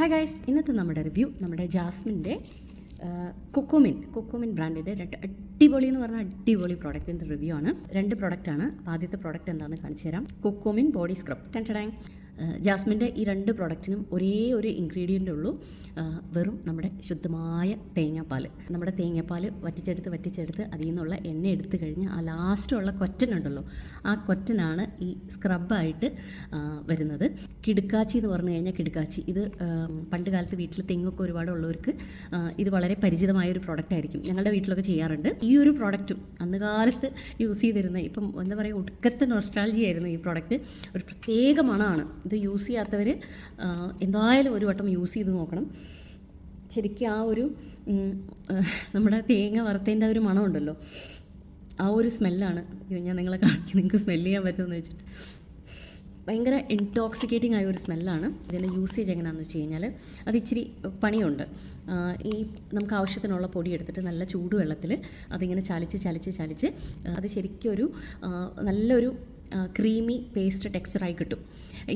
Hi guys ഇന്നത്തെ നമ്മുടെ review നമ്മുടെ ജാസ്മിന്റെ കൊക്കോമിൻ കൊക്കോമിൻ ബ്രാൻഡിന്റെ രണ്ട് അടിപൊളി എന്ന് പറഞ്ഞാൽ അടിപൊളി പ്രോഡക്റ്റിന്റെ റിവ്യൂ ആണ്. രണ്ട് പ്രോഡക്റ്റാണ് ആദ്യത്തെ പ്രോഡക്റ്റ് എന്താണെന്ന് കാണിച്ചു തരാം കൊക്കോമിൻ ബോഡി സ്ക്രബ് ടെൻ ടാങ് ജാസ്മിന്റെ ഈ രണ്ട് പ്രൊഡക്റ്റിനും ഒരേ ഒരു ഇൻഗ്രീഡിയന്റ് ഉള്ളൂ. വെറും നമ്മുടെ ശുദ്ധമായ തേങ്ങാപ്പാൽ നമ്മുടെ തേങ്ങാപ്പാൽ വറ്റിച്ചെടുത്ത് വറ്റിച്ചെടുത്ത് അതിൽ നിന്നുള്ള എണ്ണ എടുത്തു കഴിഞ്ഞ് ആ ലാസ്റ്റുള്ള കൊറ്റനുണ്ടല്ലോ ആ കൊറ്റനാണ് ഈ സ്ക്രബായിട്ട് വരുന്നത്. കിടുക്കാച്ചി എന്ന് പറഞ്ഞു കഴിഞ്ഞാൽ കിടുക്കാച്ചി. ഇത് പണ്ട് കാലത്ത് വീട്ടിൽ തെങ്ങൊക്കെ ഒരുപാട് ഉള്ളവർക്ക് ഇത് വളരെ പരിചിതമായ ഒരു പ്രോഡക്റ്റ് ആയിരിക്കും. ഞങ്ങളുടെ വീട്ടിലൊക്കെ ചെയ്യാറുണ്ട്. ഈ ഒരു പ്രോഡക്റ്റും അന്ന് കാലത്ത് യൂസ് ചെയ്തിരുന്ന ഇപ്പം എന്താ പറയുക ഒടുക്കത്തെ നൊസ്റ്റാൾജി ആയിരുന്നു ഈ പ്രോഡക്റ്റ് ഒരു പ്രത്യേക മണമാണ്. ഇത് യൂസ് ചെയ്യാത്തവർ എന്തായാലും ഒരു വട്ടം യൂസ് ചെയ്ത് നോക്കണം. ശരിക്കും ആ ഒരു നമ്മുടെ തേങ്ങ വറുത്തതിന്റെ ഒരു മണമുണ്ടല്ലോ ആ ഒരു സ്മെല്ലാണ് ഞാൻ നിങ്ങളെ കാണിക്കും. നിങ്ങൾക്ക് സ്മെല്ല് ചെയ്യാൻ പറ്റുമെന്ന് വെച്ചിട്ട്. ഭയങ്കര ഇൻടോക്സിക്കേറ്റിംഗ് ആയ ഒരു സ്മെല്ലാണ് ഇതിന്റെ യൂസേജ് എങ്ങനെയാണെന്ന് വെച്ച് കഴിഞ്ഞാൽ അത് ഇച്ചിരി പണിയുണ്ട്. ഈ നമുക്ക് ആവശ്യത്തിനുള്ള പൊടി എടുത്തിട്ട് നല്ല ചൂടുവെള്ളത്തിൽ അതിങ്ങനെ ചലിച്ച് ചലിച്ച് ചലിച്ച് അത് ശരിക്കും ഒരു നല്ലൊരു ക്രീമി പേസ്റ്റ് ടെക്സ്ചറായി കിട്ടും.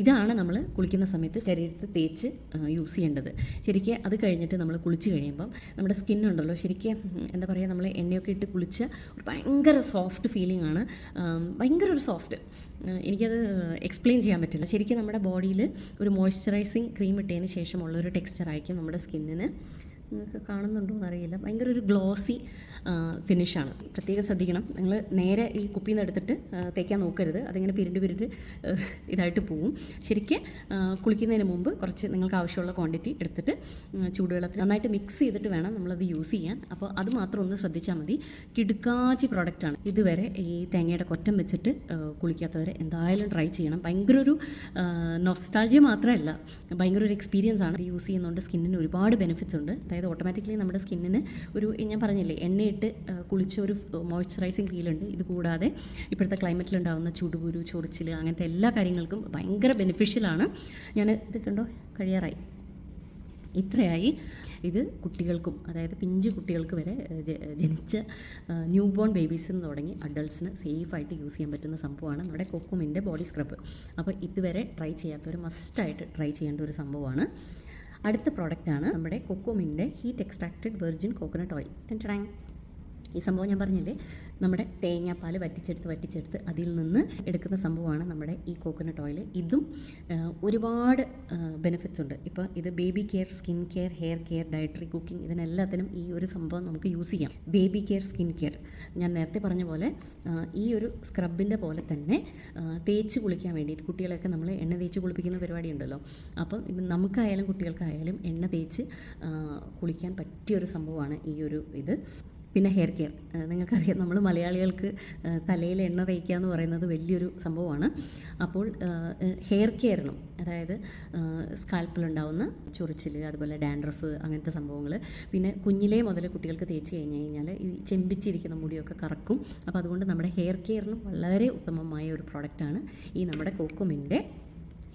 ഇതാണ് നമ്മൾ കുളിക്കുന്ന സമയത്ത് ശരീരത്ത് തേച്ച് യൂസ് ചെയ്യേണ്ടത്. ശരിക്കും അത് കഴിഞ്ഞിട്ട് നമ്മൾ കുളിച്ച് കഴിയുമ്പം നമ്മുടെ സ്കിന്നുണ്ടല്ലോ ശരിക്കും എന്താ പറയുക നമ്മൾ എണ്ണയൊക്കെ ഇട്ട് കുളിച്ച് ഒരു ഭയങ്കര സോഫ്റ്റ് ഫീലിംഗ് ആണ്. ഭയങ്കര ഒരു സോഫ്റ്റ് എനിക്കത് എക്സ്പ്ലെയിൻ ചെയ്യാൻ പറ്റില്ല. ശരിക്കും നമ്മുടെ ബോഡിയിൽ ഒരു മോയ്സ്ചറൈസിങ് ക്രീം ഇട്ടതിന് ശേഷമുള്ള ഒരു ടെക്സ്ചർ ആയിരിക്കും നമ്മുടെ സ്കിന്നിന് നിങ്ങൾക്ക് കാണുന്നുണ്ടോ എന്നറിയില്ല ഭയങ്കര ഒരു ഗ്ലോസി ഫിനിഷാണ്. പ്രത്യേകം ശ്രദ്ധിക്കണം. നിങ്ങൾ നേരെ ഈ കുപ്പിയിൽ നിന്ന് എടുത്തിട്ട് തേക്കാൻ നോക്കരുത്. അതിങ്ങനെ പിരിണ്ട് പിരിണ്ട് ഇതായിട്ട് പോവും. ശരിക്കും കുളിക്കുന്നതിന് മുമ്പ് കുറച്ച് നിങ്ങൾക്ക് ആവശ്യമുള്ള ക്വാണ്ടിറ്റി എടുത്തിട്ട് ചൂടുവെള്ളത്തിൽ നന്നായിട്ട് മിക്സ് ചെയ്തിട്ട് വേണം നമ്മളത് യൂസ് ചെയ്യാൻ. അപ്പോൾ അത് മാത്രം ഒന്ന് ശ്രദ്ധിച്ചാൽ മതി. കിടുക്കാച്ചി പ്രോഡക്റ്റാണ് ഇതുവരെ ഈ തേങ്ങയുടെ കൊറ്റം വെച്ചിട്ട് കുളിക്കാത്തവരെ എന്തായാലും ട്രൈ ചെയ്യണം. ഭയങ്കര ഒരു നൊസ്റ്റാൾജിയ മാത്രമല്ല ഭയങ്കര ഒരു എക്സ്പീരിയൻസ് ആണ് യൂസ് ചെയ്യുന്നതുകൊണ്ട് സ്കിന്നിന് ഒരുപാട് ബെനിഫിറ്റ്സ് ഉണ്ട്. അതായത് ഓട്ടോമാറ്റിക്കലി നമ്മുടെ സ്കിന്നിന് ഒരു ഞാൻ പറഞ്ഞില്ലേ എണ്ണയിട്ട് കുളിച്ച ഒരു മോയ്സ്ചറൈസിങ് ഫീലുണ്ട് ഇത് കൂടാതെ ഇപ്പോഴത്തെ ക്ലൈമറ്റിൽ ഉണ്ടാകുന്ന ചുടുകുരു ചൊറിച്ചിൽ അങ്ങനത്തെ എല്ലാ കാര്യങ്ങൾക്കും ഭയങ്കര ബെനിഫിഷ്യലാണ് ഞാൻ ഇത് കണ്ടോ? കഴിയാറായി. ഇത്രയായി. ഇത് കുട്ടികൾക്കും അതായത് പിഞ്ച് കുട്ടികൾക്ക് വരെ ജനിച്ച ന്യൂ ബോൺ ബേബീസിൽ നിന്ന് തുടങ്ങി അഡൾട്ട്സിന് സേഫായിട്ട് യൂസ് ചെയ്യാൻ പറ്റുന്ന സംഭവമാണ് നമ്മുടെ കൊക്കുമിന്റെ ബോഡി സ്ക്രബ് അപ്പോൾ ഇതുവരെ ട്രൈ ചെയ്യാത്തവർ മസ്റ്റായിട്ട് ട്രൈ ചെയ്യേണ്ട ഒരു സംഭവമാണ്. അടുത്ത പ്രോഡക്റ്റാണ് നമ്മുടെ കൊക്കോമിന്റെ heat extracted virgin coconut oil ടെന്റടാങ് ഈ സംഭവം ഞാൻ പറഞ്ഞില്ലേ? നമ്മുടെ തേങ്ങാപ്പാൽ വറ്റിച്ചെടുത്ത് വറ്റിച്ചെടുത്ത് അതിൽ നിന്ന് എടുക്കുന്ന സംഭവമാണ് നമ്മുടെ ഈ കോക്കനട്ട് ഓയിൽ ഇതും ഒരുപാട് ബെനിഫിറ്റ്സ് ഉണ്ട്. ഇപ്പോൾ ഇത് baby care skin care hair care dietary cooking ഇതിനെല്ലാത്തിനും ഈ ഒരു സംഭവം നമുക്ക് യൂസ് ചെയ്യാം. ബേബി കെയർ സ്കിൻ കെയർ ഞാൻ നേരത്തെ പറഞ്ഞ പോലെ ഈ ഒരു സ്ക്രബിന്റെ പോലെ തന്നെ തേച്ച് കുളിക്കാൻ വേണ്ടിയിട്ട് കുട്ടികളെയൊക്കെ നമ്മൾ എണ്ണ തേച്ച് കുളിപ്പിക്കുന്ന പരിപാടി ഉണ്ടല്ലോ. അപ്പം നമുക്കായാലും കുട്ടികൾക്കായാലും എണ്ണ തേച്ച് കുളിക്കാൻ കുളിക്കാൻ പറ്റിയൊരു സംഭവമാണ് ഈ ഒരു ഇത്. പിന്നെ ഹെയർ കെയർ നിങ്ങൾക്കറിയാം നമ്മൾ മലയാളികൾക്ക് തലയിൽ എണ്ണ തേക്കുക എന്ന് പറയുന്നത് വലിയൊരു സംഭവമാണ്. അപ്പോൾ ഹെയർ കെയറിനും അതായത് സ്കാൽപ്പിലുണ്ടാവുന്ന ചൊറിച്ചിൽ അതുപോലെ ഡാൻഡ്രഫ് അങ്ങനത്തെ സംഭവങ്ങൾ പിന്നെ കുഞ്ഞിലേ മുതൽ കുട്ടികൾക്ക് തേച്ച് കഴിഞ്ഞ് കഴിഞ്ഞാൽ ഈ ചെമ്പിച്ചിരിക്കുന്ന മുടിയൊക്കെ കറക്കും. അപ്പോൾ അതുകൊണ്ട് നമ്മുടെ ഹെയർ കെയറിനും വളരെ ഉത്തമമായ ഒരു പ്രോഡക്റ്റാണ് ഈ നമ്മുടെ കോക്കുമിന്റെ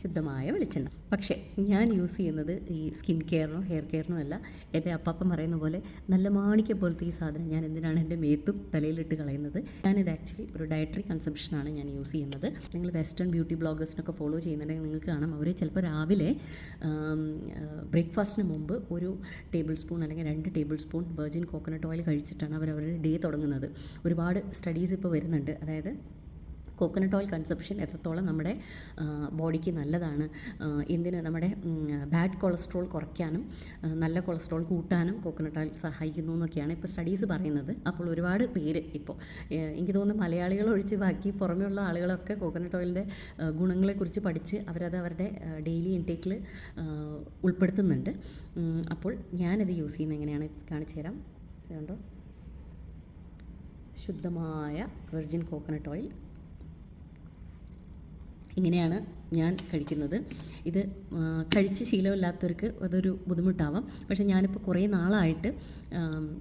ശുദ്ധമായ വെളിച്ചെണ്ണ. പക്ഷേ ഞാൻ യൂസ് ചെയ്യുന്നത് ഈ സ്കിൻ കെയറിനോ ഹെയർ കെയറിനോ അല്ല. എന്റെ അപ്പാപ്പൻ പറയുന്ന പോലെ നല്ല മാണിക്ക പോലത്തെ ഈ സാധനം ഞാൻ എന്തിനാണ് എന്റെ മേത്തും തലയിലിട്ട് കളയുന്നത്? ഞാനിത് ആക്ച്വലി ഒരു ഡയറ്ററി കൺസംഷനാണ് ഞാൻ യൂസ് ചെയ്യുന്നത്. നിങ്ങൾ വെസ്റ്റേൺ ബ്യൂട്ടി ബ്ലോഗേഴ്സിനൊക്കെ ഫോളോ ചെയ്യുന്നുണ്ടെങ്കിൽ നിങ്ങൾക്ക് കാണാം. അവർ ചിലപ്പോൾ രാവിലെ ബ്രേക്ക്ഫാസ്റ്റിന് മുമ്പ് ഒരു ടേബിൾ സ്പൂൺ അല്ലെങ്കിൽ രണ്ട് tablespoon virgin coconut oil കഴിച്ചിട്ടാണ് അവർ അവരുടെ ഡേ തുടങ്ങുന്നത്. ഒരുപാട് സ്റ്റഡീസ് ഇപ്പോൾ വരുന്നുണ്ട്. അതായത് കോക്കനട്ട് ഓയിൽ കൺസപ്ഷൻ എത്രത്തോളം നമ്മുടെ ബോഡിക്ക് നല്ലതാണ് എന്തിന് നമ്മുടെ ബാഡ് കൊളസ്ട്രോൾ കുറയ്ക്കാനും നല്ല കൊളസ്ട്രോൾ കൂട്ടാനും കോക്കനട്ട് ഓയിൽ സഹായിക്കുന്നു എന്നൊക്കെയാണ് ഇപ്പോൾ സ്റ്റഡീസ് പറയുന്നത്. അപ്പോൾ ഒരുപാട് പേര് ഇപ്പോൾ എനിക്ക് തോന്നുന്നു മലയാളികൾ ഒഴിച്ച് ബാക്കി പുറമെയുള്ള ആളുകളൊക്കെ കോക്കനട്ട് ഓയിലിന്റെ ഗുണങ്ങളെക്കുറിച്ച് പഠിച്ച് അവരത് അവരുടെ ഡെയിലി ഇൻടേക്കിൽ ഉൾപ്പെടുത്തുന്നുണ്ട്. അപ്പോൾ ഞാനത് യൂസ് ചെയ്യുന്നത് എങ്ങനെയാണ് കാണിച്ചു തരാം. ഇതുണ്ടോ? ശുദ്ധമായ വെർജിൻ കോക്കനട്ട് ഓയിൽ ഇങ്ങനെയാണ് ഞാൻ കഴിക്കുന്നത്. ഇത് കഴിച്ച് ശീലമില്ലാത്തവർക്ക് അതൊരു ബുദ്ധിമുട്ടാവാം. പക്ഷേ ഞാനിപ്പോൾ കുറേ നാളായിട്ട്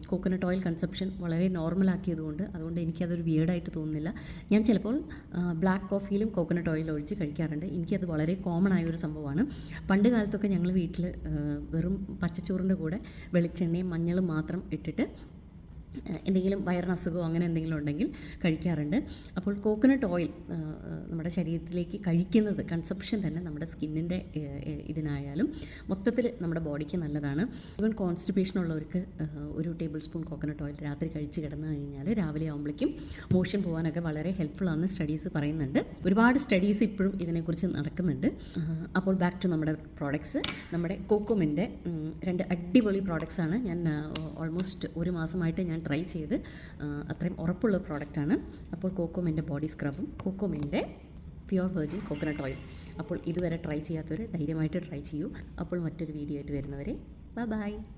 കോക്കനട്ട് ഓയിൽ കൺസപ്ഷൻ വളരെ നോർമലാക്കിയതുകൊണ്ട് അതുകൊണ്ട് എനിക്കതൊരു വിയേർഡായിട്ട് തോന്നുന്നില്ല. ഞാൻ ചിലപ്പോൾ ബ്ലാക്ക് കോഫിയിലും കോക്കനട്ട് ഓയിൽ ഒഴിച്ച് കഴിക്കാറുണ്ട്. എനിക്കത് വളരെ കോമൺ ആയ ഒരു സംഭവമാണ്. പണ്ട് കാലത്തൊക്കെ ഞങ്ങൾ വീട്ടിൽ വെറും പച്ചച്ചോറിന്റെ കൂടെ വെളിച്ചെണ്ണയും മഞ്ഞളും മാത്രം ഇട്ടിട്ട് എന്തെങ്കിലും വയറിന് അസുഖമോ അങ്ങനെ എന്തെങ്കിലും ഉണ്ടെങ്കിൽ കഴിക്കാറുണ്ട്. അപ്പോൾ കോക്കനട്ട് ഓയിൽ നമ്മുടെ ശരീരത്തിലേക്ക് കഴിക്കുന്നത് കൺസപ്ഷൻ തന്നെ നമ്മുടെ സ്കിന്നിന്റെ ഇതിനായാലും മൊത്തത്തിൽ നമ്മുടെ ബോഡിക്ക് നല്ലതാണ്. ഈവൻ കോൺസ്റ്റിപ്പേഷൻ ഉള്ളവർക്ക് ഒരു ടേബിൾ സ്പൂൺ കോക്കനട്ട് ഓയിൽ രാത്രി കഴിച്ച് കിടന്നു കഴിഞ്ഞാൽ രാവിലെ ആകുമ്പോഴേക്കും മോഷൻ പോകാനൊക്കെ വളരെ ഹെൽപ്ഫുൾ ആണെന്ന് സ്റ്റഡീസ് പറയുന്നുണ്ട്. ഒരുപാട് സ്റ്റഡീസ് ഇപ്പോഴും ഇതിനെക്കുറിച്ച് നടക്കുന്നുണ്ട്. അപ്പോൾ ബാക്ക് ടു നമ്മുടെ പ്രോഡക്ട്സ് നമ്മുടെ കോക്കോമിന്റെ രണ്ട് അടിപൊളി പ്രോഡക്ട്സാണ് ഞാൻ ഓൾമോസ്റ്റ് ഒരു മാസമായിട്ട് ഞാൻ ട്രൈ ചെയ്ത് അത്രയും ഉറപ്പുള്ള പ്രോഡക്റ്റാണ് അപ്പോൾ കോക്കോമിന്റെ ബോഡി സ്ക്രബും കോക്കോമിന്റെ പ്യുവർ വെർജിൻ കോക്കനട്ട് ഓയിൽ അപ്പോൾ ഇതുവരെ ട്രൈ ചെയ്യാത്തവർ ധൈര്യമായിട്ട് ട്രൈ ചെയ്യൂ. അപ്പോൾ മറ്റൊരു വീഡിയോ ആയിട്ട് വരുന്നവരെ ബൈ ബൈ